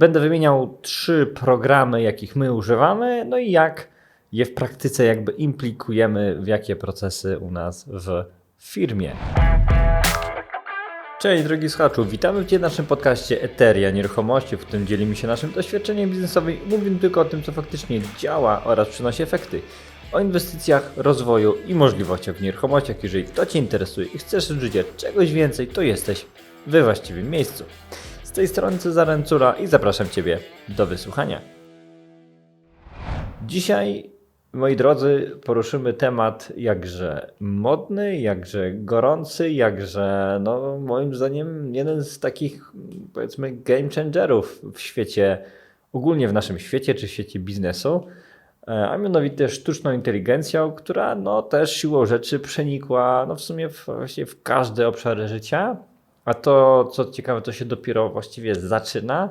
będę wymieniał trzy programy, jakich my używamy, no i jak je w praktyce jakby implikujemy w jakie procesy u nas w firmie. Cześć drogi słuchaczu, witamy Cię w naszym podcaście Eteria Nieruchomości, w którym dzielimy się naszym doświadczeniem biznesowym i mówimy tylko o tym, co faktycznie działa oraz przynosi efekty. O inwestycjach, rozwoju i możliwościach w nieruchomościach. Jeżeli to Cię interesuje i chcesz żyć czegoś więcej, to jesteś we właściwym miejscu. Z tej strony Cezary Encura i zapraszam Ciebie do wysłuchania. Dzisiaj, moi drodzy, poruszymy temat jakże modny, jakże gorący, jakże, no, moim zdaniem, jeden z takich, powiedzmy, game changerów w świecie, ogólnie w naszym świecie czy w świecie biznesu, e, a mianowicie sztuczną inteligencją, która no, też siłą rzeczy przenikła no, w sumie w, w każde obszary życia. A to, co ciekawe, to się dopiero właściwie zaczyna,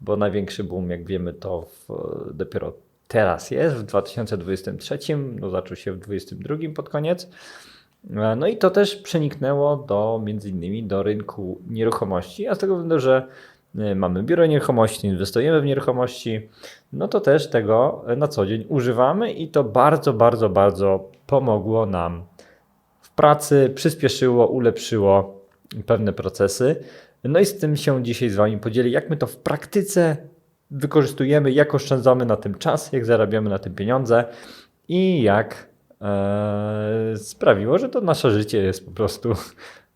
bo największy boom, jak wiemy, to w, dopiero teraz jest, w 2023, no zaczął się w 2022 pod koniec. E, No i to też przeniknęło do między innymi do rynku nieruchomości, a z tego względu, że e, mamy biuro nieruchomości, inwestujemy w nieruchomości, no to też tego na co dzień używamy i to bardzo, bardzo, bardzo pomogło nam w pracy, przyspieszyło, ulepszyło pewne procesy. No i z tym się dzisiaj z Wami podzielę, jak my to w praktyce wykorzystujemy, jak oszczędzamy na tym czas, jak zarabiamy na tym pieniądze i jak e, sprawiło, że to nasze życie jest po prostu,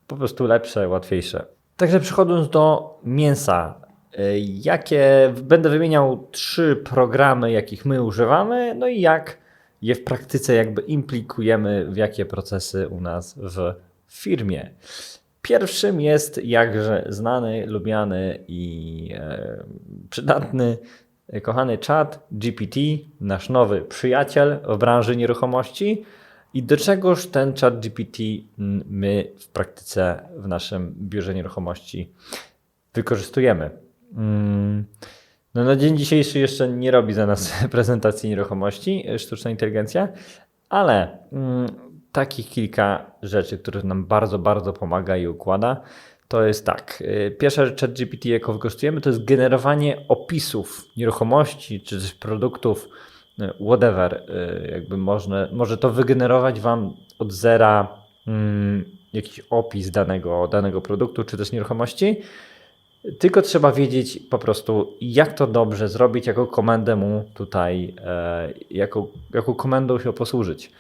po prostu lepsze, łatwiejsze. Także przechodząc do mięsa, e, jakie będę wymieniał trzy programy, jakich my używamy, no i jak je w praktyce jakby implikujemy w jakie procesy u nas w firmie. Pierwszym jest jakże znany, lubiany i e, przydatny, e, kochany czat GPT, nasz nowy przyjaciel w branży nieruchomości. I do czegoż ten czat GPT my w praktyce w naszym biurze nieruchomości wykorzystujemy? Mm, No na dzień dzisiejszy jeszcze nie robi za nas prezentacji nieruchomości sztuczna inteligencja, ale mm, takich kilka rzeczy, które nam bardzo, bardzo pomaga i układa. To jest tak. y, Pierwsza rzecz ChatGPT, jaką wykorzystujemy, to jest generowanie opisów nieruchomości czy też produktów, y, whatever. y, Jakby można, może to wygenerować Wam od zera mm, jakiś opis danego, danego produktu czy też nieruchomości. Tylko trzeba wiedzieć po prostu, jak to dobrze zrobić, jaką komendę mu tutaj, e, jaką, jaką komendą się posłużyć.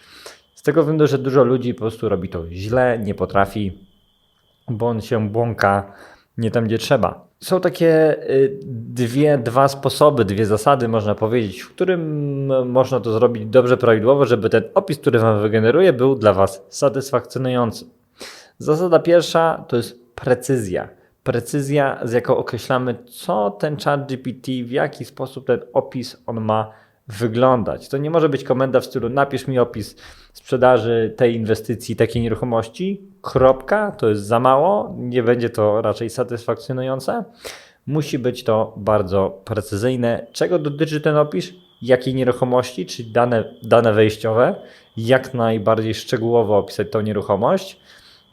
Tego względu, że dużo ludzi po prostu robi to źle, nie potrafi, bo on się błąka nie tam, gdzie trzeba. Są takie y, dwie, dwa sposoby, dwie zasady, można powiedzieć, w którym można to zrobić dobrze, prawidłowo, żeby ten opis, który Wam wygeneruje, był dla Was satysfakcjonujący. Zasada pierwsza to jest precyzja. Precyzja, z jaką określamy, co ten chat GPT, w jaki sposób ten opis on ma wyglądać. To nie może być komenda w stylu napisz mi opis sprzedaży tej inwestycji, takiej nieruchomości, kropka, to jest za mało, nie będzie to raczej satysfakcjonujące. Musi być to bardzo precyzyjne. Czego dotyczy ten opis? Jakiej nieruchomości, czyli dane, dane wejściowe, jak najbardziej szczegółowo opisać tą nieruchomość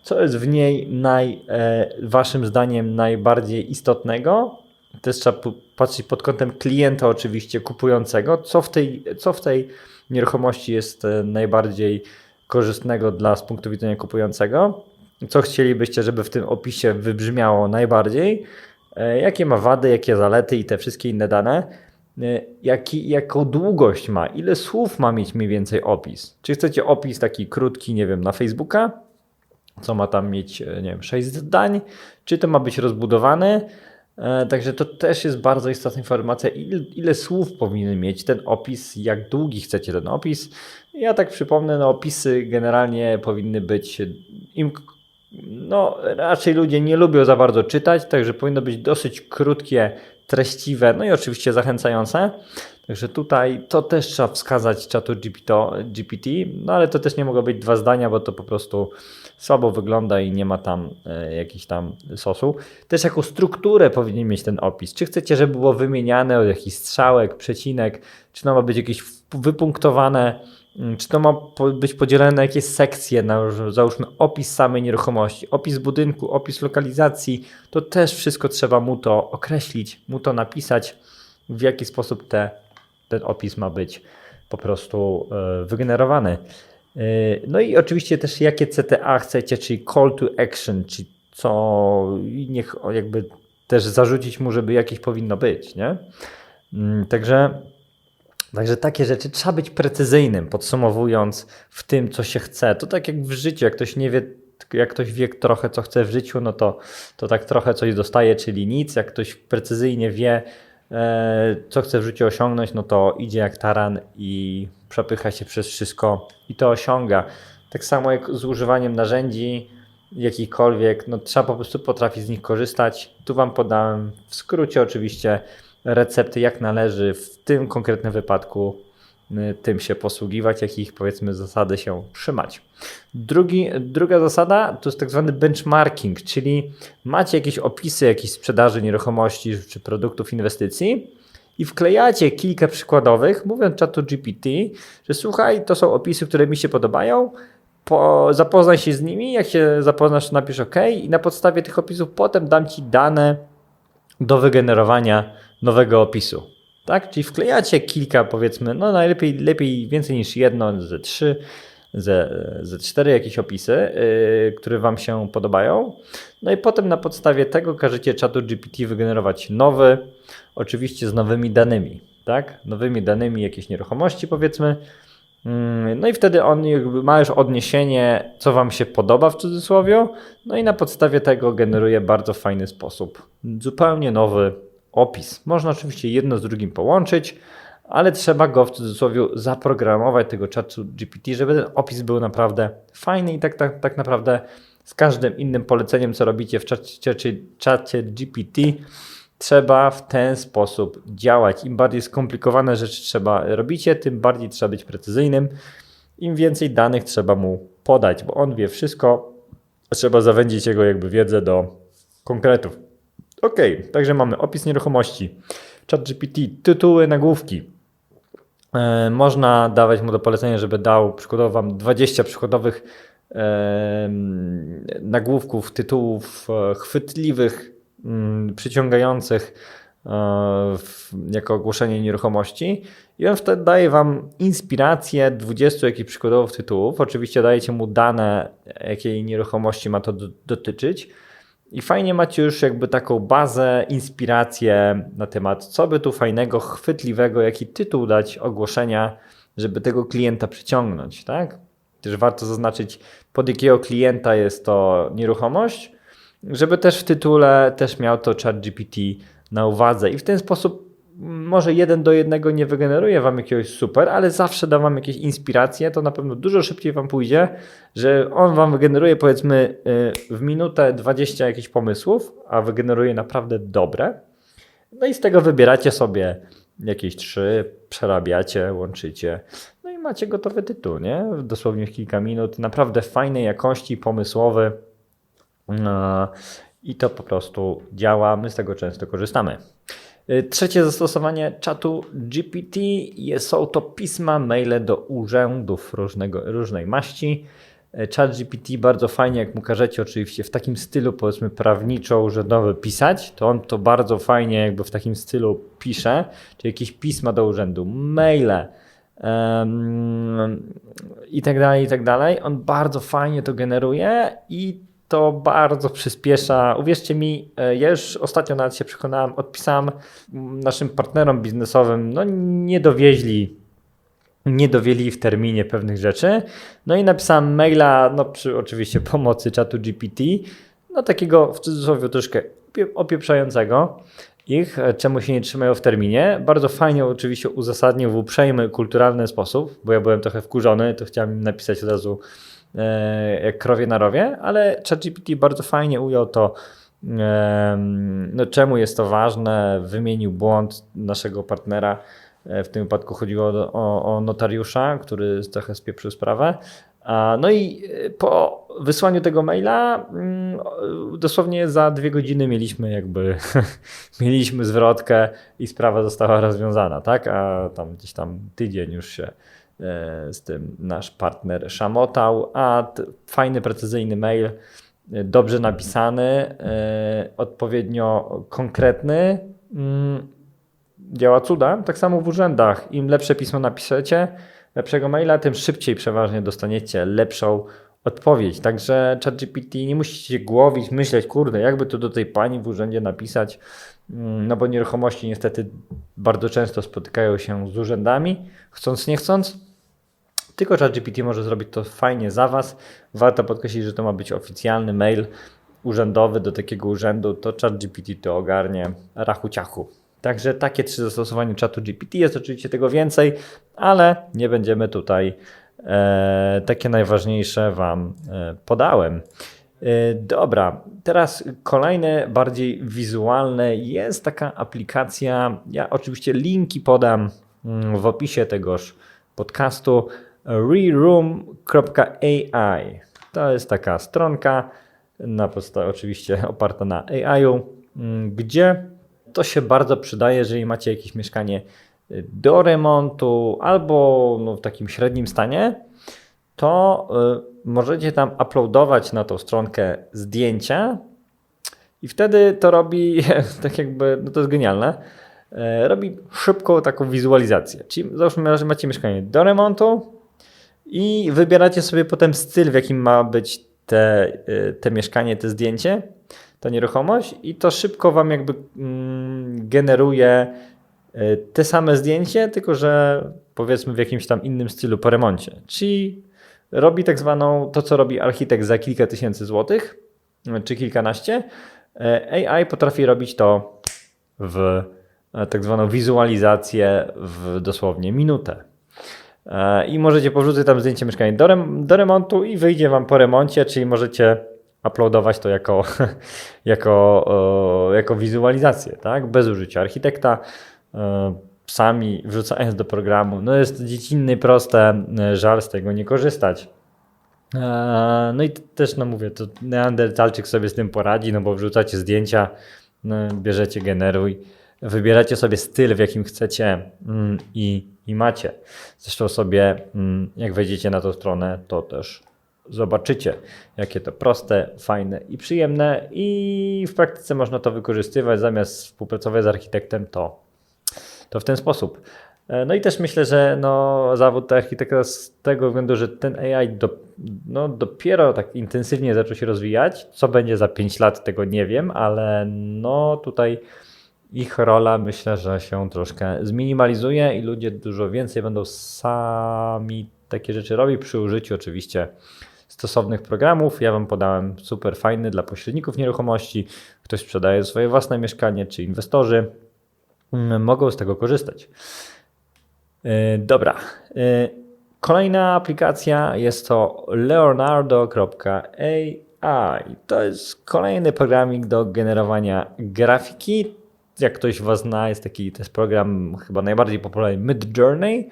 co jest w niej naj, e, waszym zdaniem najbardziej istotnego? Też trzeba patrzeć pod kątem klienta oczywiście kupującego, co w tej, co w tej nieruchomości jest e, najbardziej korzystnego dla z punktu widzenia kupującego. Co chcielibyście, żeby w tym opisie wybrzmiało najbardziej? E, jakie ma wady, jakie zalety i te wszystkie inne dane? E, Jaki, jaką długość ma? Ile słów ma mieć mniej więcej opis? Czy chcecie opis taki krótki, nie wiem, na Facebooka? co ma tam mieć, nie wiem, 6 zdań, czy to ma być rozbudowane. E, Także to też jest bardzo istotna informacja, ile, ile słów powinien mieć ten opis, jak długi chcecie ten opis. Ja tak przypomnę, no opisy generalnie powinny być im, no raczej ludzie nie lubią za bardzo czytać, także powinno być dosyć krótkie, treściwe, no i oczywiście zachęcające. Także tutaj to też trzeba wskazać czatu GPT, no ale to też nie mogą być dwa zdania, bo to po prostu słabo wygląda i nie ma tam e, jakiś tam sosu. Też jaką strukturę powinien mieć ten opis. Czy chcecie, żeby było wymieniane od jakiś strzałek, przecinek, czy to ma być jakieś wypunktowane, Czy to ma być podzielone na jakieś sekcje, na załóżmy opis samej nieruchomości, opis budynku, opis lokalizacji, to też wszystko trzeba mu to określić, mu to napisać, w jaki sposób te, ten opis ma być po prostu e, wygenerowany. E, No i oczywiście też jakie CTA chcecie, czyli call to action, czyli co niech jakby też zarzucić mu, żeby jakieś powinno być, nie? Mm, Także Także takie rzeczy trzeba być precyzyjnym, podsumowując w tym, co się chce. To tak jak w życiu, jak ktoś nie wie, jak ktoś wie trochę, co chce w życiu, no to, to tak trochę coś dostaje, czyli nic. Jak ktoś precyzyjnie wie, e, co chce w życiu osiągnąć, no to idzie jak taran i przepycha się przez wszystko i to osiąga. Tak samo jak z używaniem narzędzi jakichkolwiek, no trzeba po prostu potrafić z nich korzystać. Tu Wam podałem w skrócie oczywiście recepty, jak należy w tym konkretnym wypadku y, tym się posługiwać, jakich powiedzmy zasady się trzymać. Drugi, druga zasada to jest tak zwany benchmarking, czyli macie jakieś opisy jakiejś sprzedaży nieruchomości czy produktów inwestycji i wklejacie kilka przykładowych, mówiąc czatu GPT, że słuchaj, to są opisy, które mi się podobają, po, zapoznaj się z nimi, jak się zapoznasz, napisz OK i na podstawie tych opisów potem dam Ci dane do wygenerowania nowego opisu. Tak? Czyli wklejacie kilka, powiedzmy, no najlepiej lepiej więcej niż jedno, ze trzy, ze, ze cztery jakieś opisy, yy, które Wam się podobają. No i potem na podstawie tego każecie czatu GPT wygenerować nowy, oczywiście z nowymi danymi. Tak? Nowymi danymi jakieś nieruchomości, powiedzmy. Mm, No i wtedy on jakby ma już odniesienie, co Wam się podoba w cudzysłowie, no i na podstawie tego generuje bardzo fajny sposób. Zupełnie nowy opis. Można oczywiście jedno z drugim połączyć, ale trzeba go w cudzysłowie zaprogramować tego czatu GPT, żeby ten opis był naprawdę fajny i tak, tak, tak naprawdę z każdym innym poleceniem, co robicie w czacie, czacie GPT, trzeba w ten sposób działać. Im bardziej skomplikowane rzeczy trzeba robicie, tym bardziej trzeba być precyzyjnym. Im więcej danych trzeba mu podać, bo on wie wszystko. Trzeba zawędzić jego jakby wiedzę do konkretów. Ok, także mamy opis nieruchomości, ChatGPT, tytuły, nagłówki. E, można dawać mu do polecenia, żeby dał przykładowo Wam 20 przykładowych nagłówków, tytułów e, chwytliwych, mm, przyciągających e, jako ogłoszenie nieruchomości i on wtedy daje Wam inspirację 20 jakichś przykładowych tytułów. Oczywiście dajecie mu dane, jakiej nieruchomości ma to do, dotyczyć. I fajnie macie już jakby taką bazę, inspirację na temat, co by tu fajnego, chwytliwego, jaki tytuł dać ogłoszenia, żeby tego klienta przyciągnąć, tak? Też warto zaznaczyć, pod jakiego klienta jest to nieruchomość, żeby też w tytule też miał to ChatGPT na uwadze i w ten sposób może jeden do jednego nie wygeneruje Wam jakiegoś super, ale zawsze da Wam jakieś inspiracje, to na pewno dużo szybciej Wam pójdzie, że on Wam wygeneruje powiedzmy y, w minutę 20 jakichś pomysłów, a wygeneruje naprawdę dobre. No i z tego wybieracie sobie jakieś trzy, przerabiacie, łączycie. No i macie gotowy tytuł, nie? Dosłownie w kilka minut. Naprawdę fajnej jakości, pomysłowy. No, I to po prostu działa. My z tego często korzystamy. Y, Trzecie zastosowanie czatu GPT są to pisma, maile do urzędów różnego, różnej maści. Y, Chat GPT bardzo fajnie, jak mu każecie oczywiście w takim stylu powiedzmy prawniczo-urzędowy pisać, to on to bardzo fajnie jakby w takim stylu pisze, czyli jakieś pisma do urzędu, maile em, i tak dalej, i tak dalej. On bardzo fajnie to generuje i to bardzo przyspiesza. Uwierzcie mi, e, ja już ostatnio nawet się przekonałem, odpisałem naszym partnerom biznesowym, no nie dowieźli, nie dowieli w terminie pewnych rzeczy. No i napisałem maila, no przy oczywiście pomocy czatu GPT, no takiego w cudzysłowie troszkę opie- opieprzającego ich, e, czemu się nie trzymają w terminie. Bardzo fajnie oczywiście uzasadnił w uprzejmy, kulturalny sposób, bo ja byłem trochę wkurzony, to chciałem napisać od razu jak krowie na rowie, ale ChatGPT bardzo fajnie ujął to, no czemu jest to ważne, wymienił błąd naszego partnera, E, w tym wypadku chodziło o, o, notariusza, który trochę spieprzył sprawę. No i e, po wysłaniu tego maila mm, dosłownie za dwie godziny mieliśmy jakby mieliśmy zwrotkę i sprawa została rozwiązana, tak? A tam gdzieś tam tydzień już się z tym nasz partner szamotał, a fajny, precyzyjny mail, dobrze napisany, odpowiednio konkretny, mm, działa cuda. Tak samo w urzędach. Im lepsze pismo napiszecie, lepszego maila, tym szybciej przeważnie dostaniecie lepszą odpowiedź. Także ChatGPT nie musicie głowić, myśleć, kurde, jakby to do tej pani w urzędzie napisać, mm, no bo nieruchomości niestety bardzo często spotykają się z urzędami, chcąc nie chcąc. Tylko ChatGPT może zrobić to fajnie za Was. Warto podkreślić, że to ma być oficjalny mail urzędowy do takiego urzędu, to ChatGPT to ogarnie rachu ciachu. Także takie trzy zastosowania czatu GPT. Jest oczywiście tego więcej, ale nie będziemy tutaj takie najważniejsze Wam e, podałem. E, dobra, teraz kolejne, bardziej wizualne jest taka aplikacja. Ja oczywiście linki podam mm, w opisie tegoż podcastu reroom.ai. To jest taka stronka, na podstawie oczywiście oparta na AI-u, mm, gdzie to się bardzo przydaje, jeżeli macie jakieś mieszkanie do remontu albo no, w takim średnim stanie, to y, możecie tam uploadować na tą stronkę zdjęcia i wtedy to robi tak jakby, no to jest genialne, y, robi szybką taką wizualizację. Czyli załóżmy, że macie mieszkanie do remontu i wybieracie sobie potem styl, w jakim ma być te, y, te mieszkanie, te zdjęcie ta nieruchomość i to szybko Wam jakby mm, generuje te same zdjęcie, tylko że powiedzmy w jakimś tam innym stylu po remoncie. Czyli robi tak zwaną to, co robi architekt za kilka tysięcy złotych, czy kilkanaście. E, AI potrafi robić to w e, tak zwaną wizualizację w dosłownie minutę. E, I możecie porzucić tam zdjęcie mieszkania do, rem do remontu i wyjdzie Wam po remoncie, czyli możecie uploadować to jako, jako, jako wizualizację, tak? bez użycia architekta, sami wrzucając do programu. No jest dziecinny, proste, e, żal z tego nie korzystać. E, no i też, no mówię, to Neandertalczyk sobie z tym poradzi, no bo wrzucacie zdjęcia, no, bierzecie generuj, wybieracie sobie styl, w jakim chcecie mm, i, i macie. Zresztą sobie, mm, jak wejdziecie na tą stronę, to też zobaczycie, jakie to proste, fajne i przyjemne i w praktyce można to wykorzystywać zamiast współpracować z architektem, to, to w ten sposób. E, no i też myślę, że no, zawód architekta z tego względu, że ten AI do, no, dopiero tak intensywnie zaczął się rozwijać. Co będzie za 5 lat, tego nie wiem, ale no tutaj ich rola myślę, że się troszkę zminimalizuje i ludzie dużo więcej będą sami takie rzeczy robić przy użyciu oczywiście stosownych programów. Ja Wam podałem super fajny dla pośredników nieruchomości. Ktoś sprzedaje swoje własne mieszkanie, czy inwestorzy mogą z tego korzystać. E, dobra. E, kolejna aplikacja jest to leonardo.ai. To jest kolejny programik do generowania grafiki. Jak ktoś Was zna, jest taki to jest program chyba najbardziej popularny Mid Journey.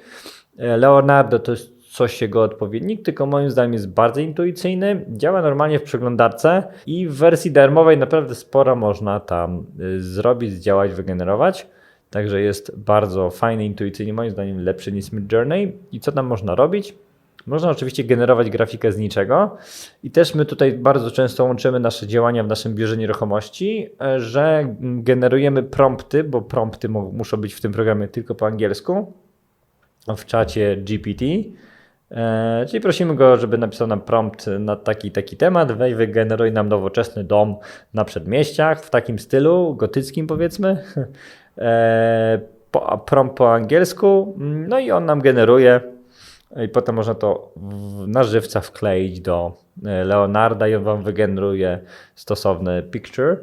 E, Leonardo to jest coś jego odpowiednik, tylko moim zdaniem jest bardzo intuicyjny, działa normalnie w przeglądarce i w wersji darmowej naprawdę sporo można tam zrobić, zdziałać, wygenerować. Także jest bardzo fajny, intuicyjny, moim zdaniem lepszy niż Midjourney. I co tam można robić? Można oczywiście generować grafikę z niczego i też my tutaj bardzo często łączymy nasze działania w naszym biurze nieruchomości, e, że generujemy prompty, bo prompty muszą być w tym programie tylko po angielsku, w czacie GPT E, czyli prosimy go, żeby napisał nam prompt na taki taki temat, weź wygeneruj nam nowoczesny dom na przedmieściach w takim stylu, gotyckim powiedzmy. E, prompt po angielsku, no i on nam generuje i potem można to na żywca wkleić do e, Leonarda i on wam wygeneruje stosowny picture.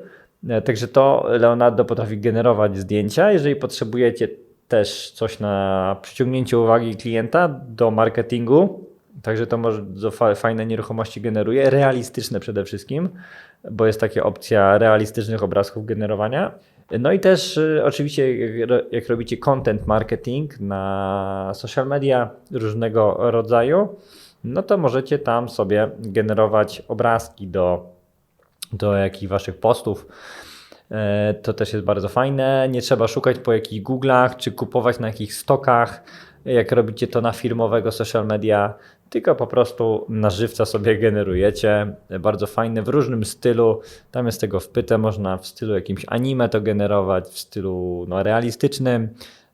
Także to Leonardo potrafi generować zdjęcia. Jeżeli potrzebujecie też coś na przyciągnięcie uwagi klienta do marketingu. Także to może fajne nieruchomości generuje, realistyczne przede wszystkim, bo jest taka opcja realistycznych obrazków generowania. No i też y, oczywiście jak robicie content marketing na social media różnego rodzaju, no to możecie tam sobie generować obrazki do, do jakichś waszych postów E, to też jest bardzo fajne. Nie trzeba szukać po jakichś Google'ach czy kupować na jakichś stokach jak robicie to na firmowego social media, tylko po prostu na żywca sobie generujecie. Bardzo fajne, w różnym stylu. Tam jest tego wpyte, można w stylu jakimś anime to generować, w stylu no, realistycznym,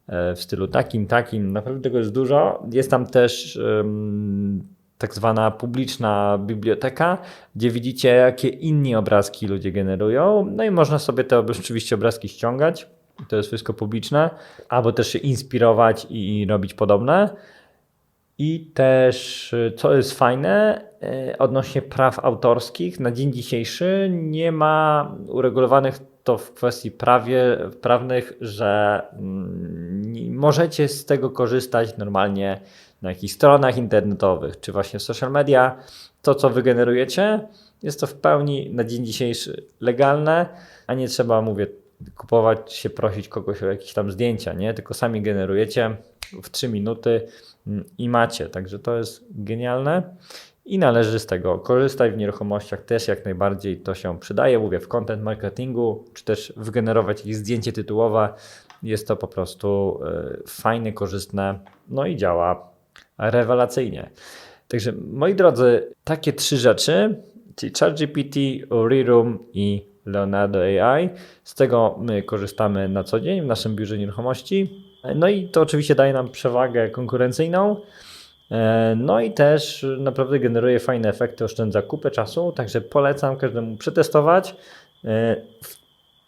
e, w stylu takim, takim. Naprawdę tego jest dużo. Jest tam też um, tak zwana publiczna biblioteka, gdzie widzicie, jakie inni obrazki ludzie generują. No i można sobie te oczywiście obrazki ściągać. To jest wszystko publiczne, albo też się inspirować i robić podobne. I też, co jest fajne, e, odnośnie praw autorskich, na dzień dzisiejszy nie ma uregulowanych to w kwestii prawie, prawnych, że mm, możecie z tego korzystać normalnie na jakichś stronach internetowych, czy właśnie w social media. To, co wygenerujecie, jest to w pełni na dzień dzisiejszy legalne, a nie trzeba, mówię, kupować się, prosić kogoś o jakieś tam zdjęcia, nie? Tylko sami generujecie w 3 minuty mm, i macie. Także to jest genialne i należy z tego korzystać w nieruchomościach też jak najbardziej to się przydaje. Mówię w content marketingu, czy też wygenerować jakieś zdjęcie tytułowe. Jest to po prostu e, fajne, korzystne, no i działa rewelacyjnie. Także moi drodzy, takie trzy rzeczy, czyli ChatGPT, Reroom i Leonardo AI. Z tego my korzystamy na co dzień w naszym biurze nieruchomości. No i to oczywiście daje nam przewagę konkurencyjną. E, no i też naprawdę generuje fajne efekty, oszczędza kupę czasu, także polecam każdemu przetestować e,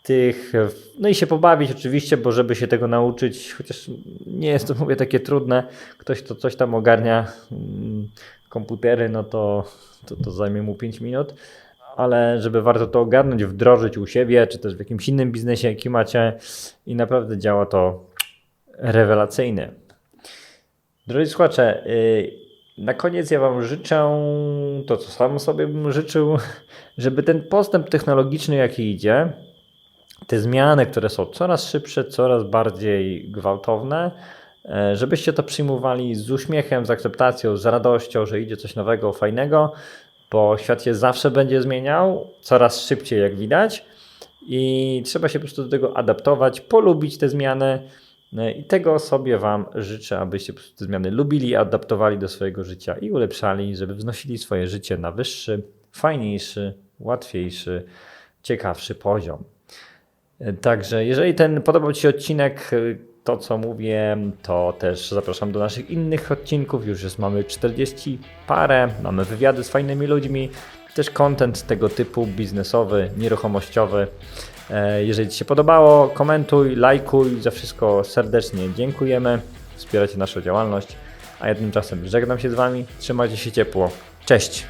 tych, no i się pobawić oczywiście, bo żeby się tego nauczyć, chociaż nie jest to mówię takie trudne, ktoś to coś tam ogarnia mm, komputery, no to, to, to zajmie mu 5 minut, ale żeby warto to ogarnąć, wdrożyć u siebie, czy też w jakimś innym biznesie, jaki macie i naprawdę działa to rewelacyjnie. Drodzy słuchacze, y, na koniec ja Wam życzę to, co sam sobie bym życzył, żeby ten postęp technologiczny, jaki idzie, te zmiany, które są coraz szybsze, coraz bardziej gwałtowne, e, żebyście to przyjmowali z uśmiechem, z akceptacją, z radością, że idzie coś nowego, fajnego, bo świat się zawsze będzie zmieniał, coraz szybciej, jak widać, i trzeba się po prostu do tego adaptować, polubić te zmiany. E, I tego sobie Wam życzę, abyście te zmiany lubili, adaptowali do swojego życia i ulepszali, żeby wznosili swoje życie na wyższy, fajniejszy, łatwiejszy, ciekawszy poziom. Także jeżeli ten podobał Ci się odcinek, to co mówię, to też zapraszam do naszych innych odcinków. Już jest mamy 40 parę, mamy wywiady z fajnymi ludźmi, też content tego typu biznesowy, nieruchomościowy. E, jeżeli Ci się podobało, komentuj, lajkuj, za wszystko serdecznie dziękujemy. Wspieracie naszą działalność. A ja tymczasem żegnam się z Wami. Trzymajcie się ciepło. Cześć!